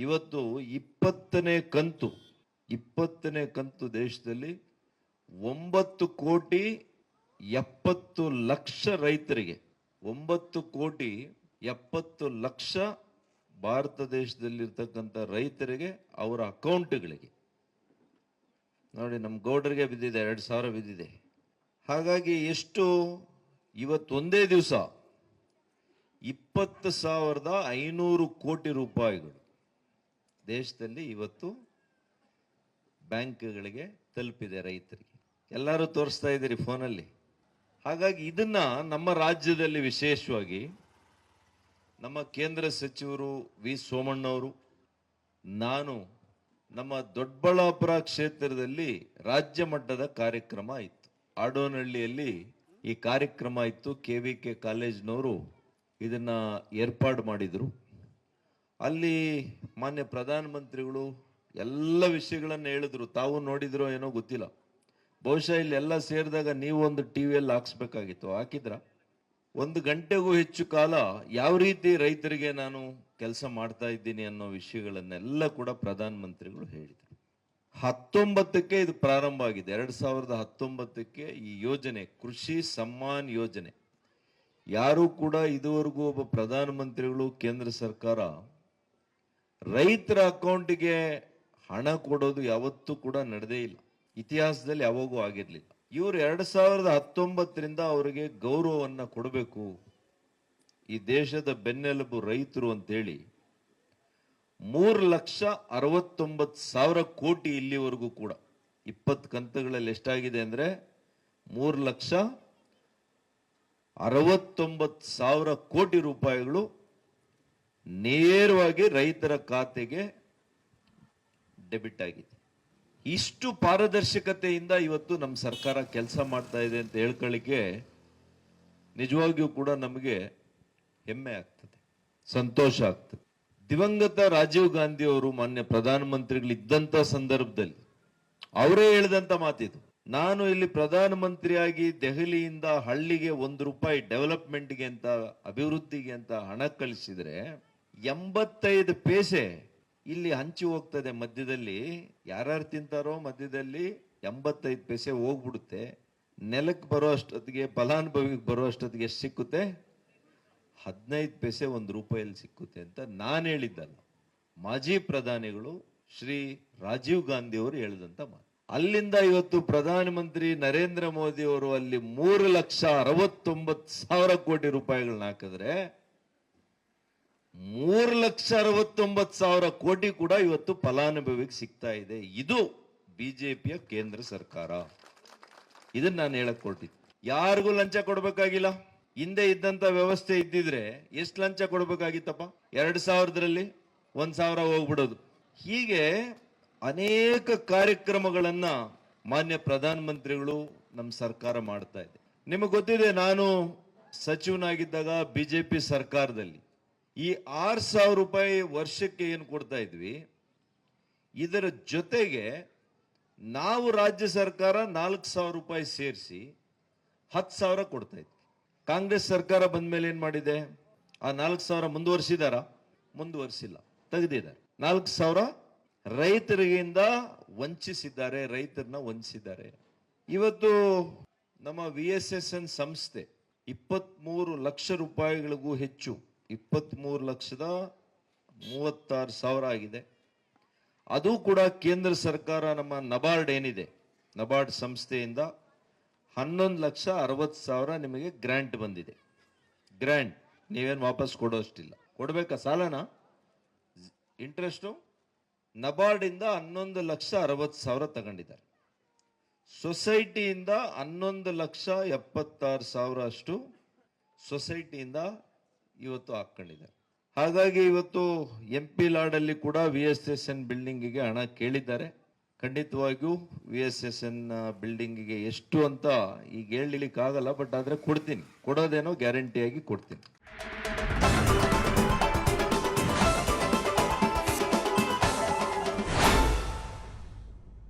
ಇವತ್ತು ಇಪ್ಪತ್ತನೇ ಕಂತು ಇಪ್ಪತ್ತನೇ ಕಂತು ದೇಶದಲ್ಲಿ ಒಂಬತ್ತು ಕೋಟಿ ಎಪ್ಪತ್ತು ಲಕ್ಷ ರೈತರಿಗೆ, ಒಂಬತ್ತು ಕೋಟಿ ಎಪ್ಪತ್ತು ಲಕ್ಷ ಭಾರತ ದೇಶದಲ್ಲಿರ್ತಕ್ಕಂಥ ರೈತರಿಗೆ, ಅವರ ಅಕೌಂಟ್ಗಳಿಗೆ. ನೋಡಿ, ನಮ್ಮ ಗೌಡರಿಗೆ ಬಿದ್ದಿದೆ, ಎರಡು ಸಾವಿರ ಬಿದ್ದಿದೆ. ಹಾಗಾಗಿ ಎಷ್ಟು ಇವತ್ತು ಒಂದೇ ದಿವಸ, ಇಪ್ಪತ್ತು ಸಾವಿರದ ಐನೂರು ಕೋಟಿ ರೂಪಾಯಿಗಳು. ದೇಶದಲ್ಲಿ ಇವತ್ತು ಬ್ಯಾಂಕ್ಗಳಿಗೆ ತಲುಪಿದೆ ರೈತರಿಗೆ. ಎಲ್ಲರೂ ತೋರಿಸ್ತಾ ಇದ್ದೀರಿ ಫೋನಲ್ಲಿ. ಹಾಗಾಗಿ ಇದನ್ನು ನಮ್ಮ ರಾಜ್ಯದಲ್ಲಿ ವಿಶೇಷವಾಗಿ ನಮ್ಮ ಕೇಂದ್ರ ಸಚಿವರು ವಿ ಸೋಮಣ್ಣವರು ನಾನು ನಮ್ಮ ದೊಡ್ಡಬಳ್ಳಾಪುರ ಕ್ಷೇತ್ರದಲ್ಲಿ ರಾಜ್ಯ ಮಟ್ಟದ ಕಾರ್ಯಕ್ರಮ ಇತ್ತು ಆಡೋನಹಳ್ಳಿಯಲ್ಲಿ ಈ ಕಾರ್ಯಕ್ರಮ ಇತ್ತು ಕೆ ವಿ ಕೆ ಕಾಲೇಜ್ನವರು ಇದನ್ನು ಏರ್ಪಾಡು ಮಾಡಿದರು. ಅಲ್ಲಿ ಮಾನ್ಯ ಪ್ರಧಾನಮಂತ್ರಿಗಳು ಎಲ್ಲ ವಿಷಯಗಳನ್ನು ಹೇಳಿದ್ರು. ತಾವು ನೋಡಿದ್ರೋ ಏನೋ ಗೊತ್ತಿಲ್ಲ. ಬಹುಶಃ ಇಲ್ಲಿ ಎಲ್ಲ ಸೇರಿದಾಗ ನೀವು ಒಂದು ಟಿ ವಿಯಲ್ಲಿ ಹಾಕ್ಸ್ಬೇಕಾಗಿತ್ತು. ಹಾಕಿದ್ರ? ಒಂದು ಗಂಟೆಗೂ ಹೆಚ್ಚು ಕಾಲ ಯಾವ ರೀತಿ ರೈತರಿಗೆ ನಾನು ಕೆಲಸ ಮಾಡ್ತಾ ಇದ್ದೀನಿ ಅನ್ನೋ ವಿಷಯಗಳನ್ನೆಲ್ಲ ಕೂಡ ಪ್ರಧಾನಮಂತ್ರಿಗಳು ಹೇಳಿದರು. ಹತ್ತೊಂಬತ್ತಕ್ಕೆ ಇದು ಪ್ರಾರಂಭ ಆಗಿದೆ. ಎರಡು ಸಾವಿರದ ಹತ್ತೊಂಬತ್ತಕ್ಕೆ ಈ ಯೋಜನೆ, ಕೃಷಿ ಸಮ್ಮಾನ್ ಯೋಜನೆ. ಯಾರು ಕೂಡ ಇದುವರೆಗೂ ಒಬ್ಬ ಪ್ರಧಾನಮಂತ್ರಿಗಳು, ಕೇಂದ್ರ ಸರ್ಕಾರ ರೈತರ ಅಕೌಂಟಿಗೆ ಹಣ ಕೊಡೋದು ಯಾವತ್ತೂ ಕೂಡ ನಡೆದೇ ಇಲ್ಲ. ಇತಿಹಾಸದಲ್ಲಿ ಯಾವಾಗೂ ಆಗಿರಲಿಲ್ಲ. ಇವರು ಎರಡು ಸಾವಿರದ ಹತ್ತೊಂಬತ್ತರಿಂದ ಅವರಿಗೆ ಗೌರವವನ್ನು ಕೊಡಬೇಕು. ಈ ದೇಶದ ಬೆನ್ನೆಲುಬು ರೈತರು ಅಂತೇಳಿ ಮೂರು ಲಕ್ಷ ಅರವತ್ತೊಂಬತ್ತು ಸಾವಿರ ಕೋಟಿ ಇಲ್ಲಿವರೆಗೂ ಕೂಡ, ಇಪ್ಪತ್ತು ಕಂತುಗಳಲ್ಲಿ ಎಷ್ಟಾಗಿದೆ ಅಂದ್ರೆ ಮೂರು ಲಕ್ಷ ಅರವತ್ತೊಂಬತ್ತು ಸಾವಿರ ಕೋಟಿ ರೂಪಾಯಿಗಳು ನೇರವಾಗಿ ರೈತರ ಖಾತೆಗೆ ಡೆಬಿಟ್ ಆಗಿದೆ. ಇಷ್ಟು ಪಾರದರ್ಶಕತೆಯಿಂದ ಇವತ್ತು ನಮ್ಮ ಸರ್ಕಾರ ಕೆಲಸ ಮಾಡ್ತಾ ಇದೆ ಅಂತ ಹೇಳ್ಕೊಳ್ಳಿಕ್ಕೆ ನಿಜವಾಗಿಯೂ ಕೂಡ ನಮಗೆ ಹೆಮ್ಮೆ ಆಗ್ತದೆ, ಸಂತೋಷ ಆಗ್ತದೆ. ದಿವಂಗತ ರಾಜೀವ್ ಗಾಂಧಿ ಅವರು ಮಾನ್ಯ ಪ್ರಧಾನಮಂತ್ರಿಗಳಿದ್ದಂಥ ಸಂದರ್ಭದಲ್ಲಿ ಅವರೇ ಹೇಳಿದಂಥ ಮಾತಿದು, ನಾನು ಇಲ್ಲಿ ಪ್ರಧಾನಮಂತ್ರಿಯಾಗಿ ದೆಹಲಿಯಿಂದ ಹಳ್ಳಿಗೆ ಒಂದು ರೂಪಾಯಿ ಡೆವಲಪ್ಮೆಂಟ್ಗೆ ಅಂತ, ಅಭಿವೃದ್ಧಿಗೆ ಅಂತ ಹಣ ಕಳಿಸಿದ್ರೆ ಎಂಬತ್ತೈದು ಪೈಸೆ ಇಲ್ಲಿ ಹಂಚಿ ಹೋಗ್ತದೆ ಮಧ್ಯದಲ್ಲಿ. ಯಾರ್ಯಾರು ತಿಂತಾರೋ ಮಧ್ಯದಲ್ಲಿ ಎಂಬತ್ತೈದು ಪೈಸೆ ಹೋಗ್ಬಿಡುತ್ತೆ. ನೆಲಕ್ಕೆ ಬರೋ ಅಷ್ಟೊತ್ತಿಗೆ, ಫಲಾನುಭವಿಗೆ ಬರೋ ಅಷ್ಟೊತ್ತಿಗೆ ಎಷ್ಟು ಸಿಕ್ಕುತ್ತೆ. ಹದಿನೈದು ಪೈಸೆ ಒಂದು ರೂಪಾಯಲ್ಲಿ ಸಿಕ್ಕುತ್ತೆ ಅಂತ ನಾನು ಹೇಳಿದ್ದಲ್ಲ. ಮಾಜಿ ಪ್ರಧಾನಿಗಳು ಶ್ರೀ ರಾಜೀವ್ ಗಾಂಧಿ ಅವರು ಹೇಳಿದಂತ ಮಾತು. ಅಲ್ಲಿಂದ ಇವತ್ತು ಪ್ರಧಾನಮಂತ್ರಿ ನರೇಂದ್ರ ಮೋದಿ ಅವರು ಅಲ್ಲಿ ಮೂರು ಲಕ್ಷ ಅರವತ್ತೊಂಬತ್ತು ಸಾವಿರ ಕೋಟಿ ರೂಪಾಯಿಗಳನ್ನ ಹಾಕಿದ್ರೆ ಮೂರು ಲಕ್ಷ ಅರವತ್ತೊಂಬತ್ತು ಸಾವಿರ ಕೋಟಿ ಕೂಡ ಇವತ್ತು ಫಲಾನುಭವಿಗೆ ಸಿಗ್ತಾ ಇದೆ. ಇದು ಬಿಜೆಪಿಯ ಕೇಂದ್ರ ಸರ್ಕಾರ. ಇದನ್ನ ನಾನು ಹೇಳಕ್ ಕೊಟ್ಟಿದ್ದೆ ಯಾರಿಗೂ ಲಂಚ ಕೊಡಬೇಕಾಗಿಲ್ಲ. ಹಿಂದೆ ಇದ್ದಂತ ವ್ಯವಸ್ಥೆ ಇದ್ದಿದ್ರೆ ಎಷ್ಟು ಲಂಚ ಕೊಡಬೇಕಾಗಿತ್ತಪ್ಪ? ಎರಡು ಸಾವಿರದಲ್ಲಿ ಒಂದ್ ಸಾವಿರ ಹೋಗ್ಬಿಡೋದು. ಹೀಗೆ ಅನೇಕ ಕಾರ್ಯಕ್ರಮಗಳನ್ನ ಮಾನ್ಯ ಪ್ರಧಾನ ಮಂತ್ರಿಗಳು ನಮ್ಮ ಸರ್ಕಾರ ಮಾಡ್ತಾ ಇದೆ. ನಿಮಗೆ ಗೊತ್ತಿದೆ, ನಾನು ಸಚಿವನಾಗಿದ್ದಾಗ ಬಿಜೆಪಿ ಸರ್ಕಾರದಲ್ಲಿ ಈ ಆರು ಸಾವಿರ ರೂಪಾಯಿ ವರ್ಷಕ್ಕೆ ಏನು ಕೊಡ್ತಾ ಇದ್ವಿ? ಇದರ ಜೊತೆಗೆ ನಾವು ರಾಜ್ಯ ಸರ್ಕಾರ ನಾಲ್ಕು ಸಾವಿರ ರೂಪಾಯಿ ಸೇರಿಸಿ ಹತ್ತು ಸಾವಿರ ಕೊಡ್ತಾ ಇದ್ವಿ. ಕಾಂಗ್ರೆಸ್ ಸರ್ಕಾರ ಬಂದ ಮೇಲೆ ಏನು ಮಾಡಿದೆ? ಆ ನಾಲ್ಕು ಸಾವಿರ ಮುಂದುವರಿಸಿದಾರ? ಮುಂದುವರಿಸಿಲ್ಲ. ತೆಗೆದಿದ್ದಾರೆ. ನಾಲ್ಕು ಸಾವಿರ ರೈತರಿಗಿಂದ ವಂಚಿಸಿದ್ದಾರೆ, ರೈತರನ್ನ ವಂಚಿಸಿದ್ದಾರೆ. ಇವತ್ತು ನಮ್ಮ ವಿ ಎಸ್ ಎಸ್ ಎನ್ ಸಂಸ್ಥೆ ಇಪ್ಪತ್ತ್ಮೂರು ಲಕ್ಷ ರೂಪಾಯಿಗಳಿಗೂ ಹೆಚ್ಚು ಇಪ್ಪತ್ಮೂರು ಲಕ್ಷದ ಮೂವತ್ತಾರು ಸಾವಿರ ಆಗಿದೆ. ಅದು ಕೂಡ ಕೇಂದ್ರ ಸರ್ಕಾರ ನಮ್ಮ ನಬಾರ್ಡ್ ಏನಿದೆ, ನಬಾರ್ಡ್ ಸಂಸ್ಥೆಯಿಂದ ಹನ್ನೊಂದು ಲಕ್ಷ ಅರವತ್ತು ಸಾವಿರ ನಿಮಗೆ ಗ್ರ್ಯಾಂಟ್ ಬಂದಿದೆ. ಗ್ರ್ಯಾಂಟ್, ನೀವೇನು ವಾಪಸ್ ಕೊಡೋಷ್ಟಿಲ್ಲ. ಕೊಡಬೇಕಾ ಸಾಲನ? ಇಂಟ್ರೆಸ್ಟು? ನಬಾರ್ಡಿಂದ ಹನ್ನೊಂದು ಲಕ್ಷ ಅರವತ್ತು ಸಾವಿರ ತಗೊಂಡಿದ್ದಾರೆ. ಸೊಸೈಟಿಯಿಂದ ಹನ್ನೊಂದು ಲಕ್ಷ ಎಪ್ಪತ್ತಾರು ಸಾವಿರ ಅಷ್ಟು ಸೊಸೈಟಿಯಿಂದ ಇವತ್ತು ಹಾಕೊಂಡಿದ್ದಾರೆ ಹಾಗಾಗಿ ಇವತ್ತು ಎಂ ಪಿ ಲಾಡಲ್ಲಿ ಕೂಡ ವಿ ಎಸ್ ಎಸ್ ಎನ್ ಬಿಲ್ಡಿಂಗಿಗೆ ಹಣ ಕೇಳಿದ್ದಾರೆ. ಖಂಡಿತವಾಗಿಯೂ ವಿ ಎಸ್ ಎಸ್ ಎನ್ ಬಿಲ್ಡಿಂಗಿಗೆ ಎಷ್ಟು ಅಂತ ಈಗ ಹೇಳಲಿಕ್ಕೆ ಆಗಲ್ಲ ಬಟ್ ಆದರೆ ಕೊಡ್ತೀನಿ. ಕೊಡೋದೇನೋ ಗ್ಯಾರಂಟಿಯಾಗಿ ಕೊಡ್ತೀನಿ.